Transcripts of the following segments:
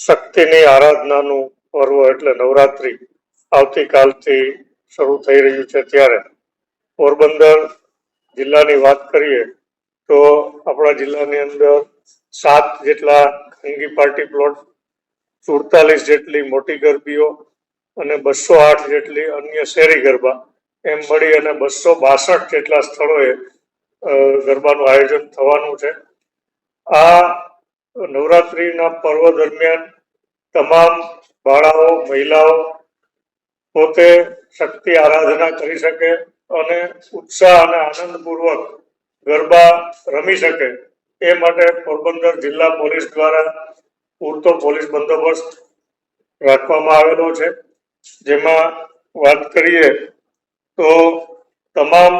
શક્તિની આરાધનાનું પર્વ એટલે નવરાત્રિ આવતીકાલથી શરૂ થઈ રહ્યું છે ત્યારે. પોરબંદર જિલ્લાની વાત કરીએ તો આપણા જિલ્લાની અંદર સાત જેટલા ખાનગી પાર્ટી પ્લોટ, સુડતાલીસ જેટલી મોટી ગરબીઓ અને બસો આઠ જેટલી અન્ય શેરી ગરબા એમ મળી અને બસો બાસઠ જેટલા સ્થળોએ ગરબાનું આયોજન થવાનું છે. આ નવરાત્રીના પર્વ દરમિયાન તમામ બાળાઓ, મહિલાઓ પોતે શક્તિ આરાધના કરી શકે અને ઉત્સાહ અને આનંદપૂર્વક ગરબા રમી શકે. એ માટે પોરબંદર જિલ્લા પોલીસ દ્વારા પૂરતો પોલીસ બંદોબસ્ત રાખવામાં આવેલો છે. જેમાં વાત કરીએ તો તમામ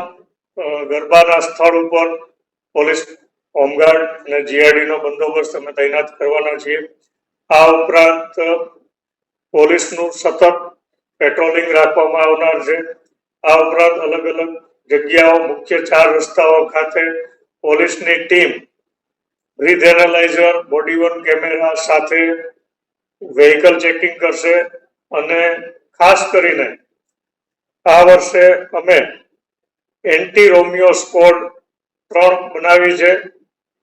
ગરબાના સ્થળ ઉપર પોલીસ હોમગાર્ડ અને જીઆરડી નો બંદોબસ્ત અમે તૈનાત કરવાના છીએ. આ ઉપરાંત પોલીસનું સતત પેટ્રોલિંગ રાખવામાં આવનાર છે. આ ઉપરાંત અલગ અલગ જગ્યાઓ, મુખ્ય ચાર રસ્તાઓ ખાતે પોલીસની team, breath analyzer, body camera સાથે વેહિકલ ચેકિંગ કરશે અને ખાસ કરીને આ વર્ષે અમે એન્ટી રોમિયો સ્કોડ ત્રણ બનાવી છે.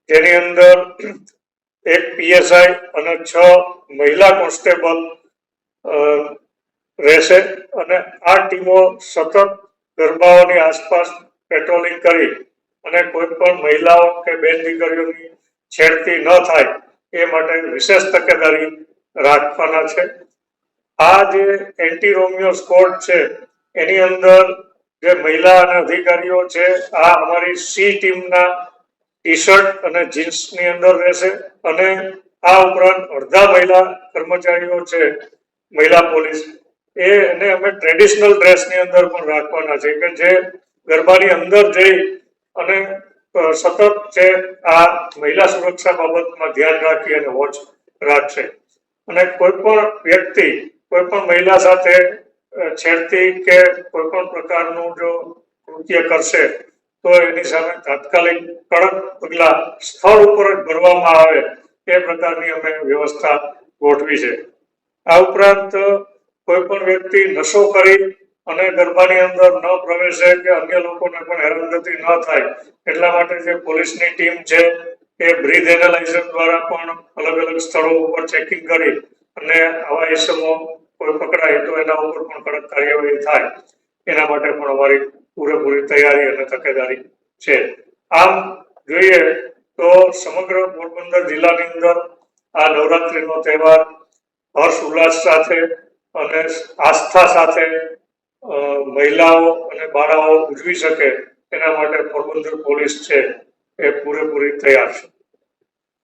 જેની અંદર એક પીએસઆઈ અને છ મહિલા કોન્સ્ટેબલ રહેશે અને આ ટીમો સતત ગરબાઓની આસપાસ પેટ્રોલિંગ કરી અને કોઈ પણ મહિલાઓ કે બેન દીકરીઓની છેડતી ન થાય એ માટે વિશેષ તકેદારી રાખવાના છે. આ જે એન્ટી રોમિયો સ્કોડ છે, એની અંદર જે મહિલા અને અધિકારીઓ છે, આ અમારી સી ટીમના ટી શર્ટ અને જીન્સની અંદર રહેશે અને આ ઉપરાંત અડધા મહિલા કર્મચારીઓ છે, મહિલા પોલીસ. એને અમે ટ્રેડિશનલ ડ્રેસની અંદર પણ રાખવાના છે કે જે ગરબાની અંદર જઈ અને સતત છે આ મહિલા સુરક્ષા બાબતમાં ધ્યાન રાખી અને વોચ રાખશે. અને કોઈ પણ વ્યક્તિ કોઈ પણ મહિલા સાથે છેડતી કે કોઈ પણ પ્રકારનું જો કૃત્ય કરશે તો એની સામે તાત્કાલિક કડક પગલા સ્થળ ઉપર જ ભરવામાં આવે એ પ્રકારની અમે વ્યવસ્થા ગોઠવી છે. આ ઉપરાંત કોઈ પણ વ્યક્તિ નશો કરી અને ગરબાની અંદર ન પ્રવેશે કે અન્ય લોકોને પણ હેરાનગતિ ન થાય એટલા માટે જે પોલીસની ટીમ છે એ બ્રીથ એનાલાઇઝર દ્વારા પણ અલગ અલગ સ્થળો ઉપર ચેકિંગ કરી અને આવા ઇસમો કોઈ પકડાય તો એના ઉપર પણ કડક કાર્યવાહી થાય. એના માટે પણ અમારી પૂરેપૂરી તૈયારી અને તકેદારી છે. આમ જોઈએ તો સમગ્ર પોરબંદર જિલ્લાની અંદર આ નવરાત્રિનો તહેવાર હર્ષ ઉલ્લાસ સાથે અને આસ્થા સાથે મહિલાઓ અને બાળાઓ ઉજવી શકે એના માટે પોરબંદર પોલીસ છે એ પૂરેપૂરી તૈયાર છે.